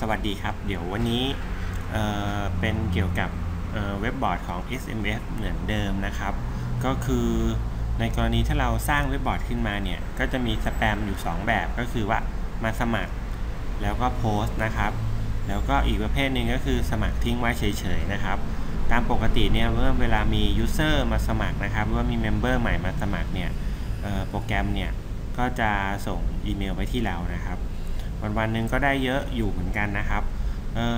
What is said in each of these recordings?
สวัสดีครับ เดี๋ยววันนี้เเป็นเกี่ยวกับเเว็บบอร์ดของ SMS เหมือนเดิมนะครับ ก็คือในกรณีถ้าเราสร้างเว็บบอร์ดขึ้นมาเนี่ย ก็จะมีสแปมอยู่ 2 แบบก็คือว่ามาสมัครแล้วก็โพสต์นะครับ แล้วก็อีกประเภทหนึ่งก็คือสมัครทิ้งไว้เฉยๆนะครับ ตามปกติเนี่ยเมื่อเวลามียูเซอร์มาสมัครนะครับหรือว่ามีเมมเบอร์ใหม่มาสมัครเนี่ยโปรแกรมเนี่ยก็จะส่งอีเมลไปที่เรานะครับ วันวันๆหนึ่งก็ได้เยอะอยู่เหมือนกันนะครับ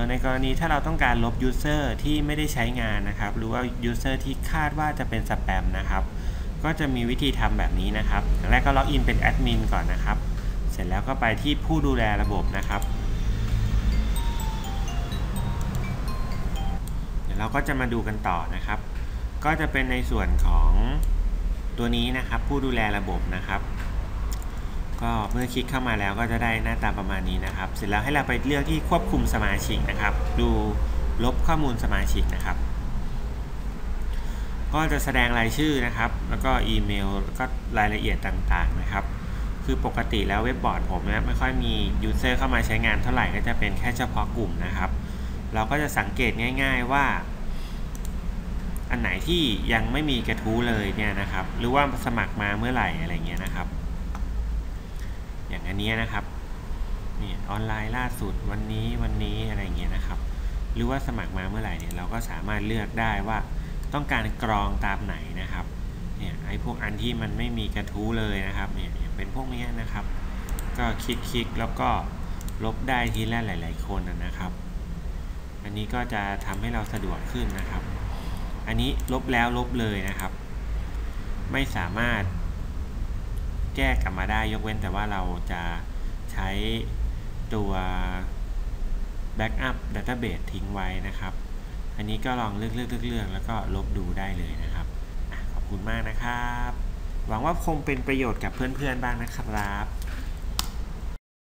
ในกรณีถ้าเราต้องการลบยูเซอร์ที่ไม่ได้ใช้งานนะครับ หรือว่ายูเซอร์ที่คาดว่าจะเป็นสแปมนะครับ ก็จะมีวิธีทำแบบนี้นะครับ แรกก็ล็อกอินเป็นแอดมินก่อนนะครับ เสร็จแล้วก็ไปที่ผู้ดูแลระบบนะครับ เดี๋ยวเราก็จะมาดูกันต่อนะครับ ก็จะเป็นในส่วนของตัวนี้นะครับ ผู้ดูแลระบบนะครับ ก็เมื่อคลิกเข้ามาแล้วก็จะได้หน้าตาประมาณนี้นะครับ เสร็จแล้วให้เราไปเลือกที่ควบคุมสมาชิกนะครับ ดูลบข้อมูลสมาชิกนะครับ ก็จะแสดงรายชื่อนะครับ แล้วก็อีเมลแล้วก็รายละเอียดต่างๆนะครับ คือปกติแล้วเว็บบอร์ดผมนะไม่ค่อยมียูเซอร์เข้ามาใช้งานเท่าไหร่ก็จะเป็นแค่เฉพาะกลุ่มนะครับ เราก็จะสังเกตง่าย ๆว่าอันไหนที่ยังไม่มีกระทู้เลยเนี่ยนะครับ หรือว่าสมัครมาเมื่อไหร่อะไรเงี้ยนะครับ อันนี้นะครับนี่ออนไลน์ล่าสุดวันนี้วันนี้อะไรเงี้ยนะครับ หรือว่าสมัครมาเมื่อไหร่เนี่ยเราก็สามารถเลือกได้ว่าต้องการกรองตามไหนนะครับเนี่ยไอ้พวกอันที่มันไม่มีกระทู้เลยนะครับเนี่ยเป็นพวกนี้นะครับ ก็คลิกๆแล้วก็ลบได้ทีละหลาย ๆ คนนะนะครับ อันนี้ก็จะทำให้เราสะดวกขึ้นนะครับ อันนี้ลบแล้วลบเลยนะครับ ไม่สามารถ แก้กลับมาได้ยกเว้นแต่ว่าเราจะใช้ตัว Backup Database ทิ้งไว้นะครับ อันนี้ก็ลองเลือกเลือกเลือกเลือกแล้วก็ลบดูได้เลยนะครับอขอบคุณมากนะครับ หวังว่าคงเป็นประโยชน์กับเพื่อนๆบ้างนะครับ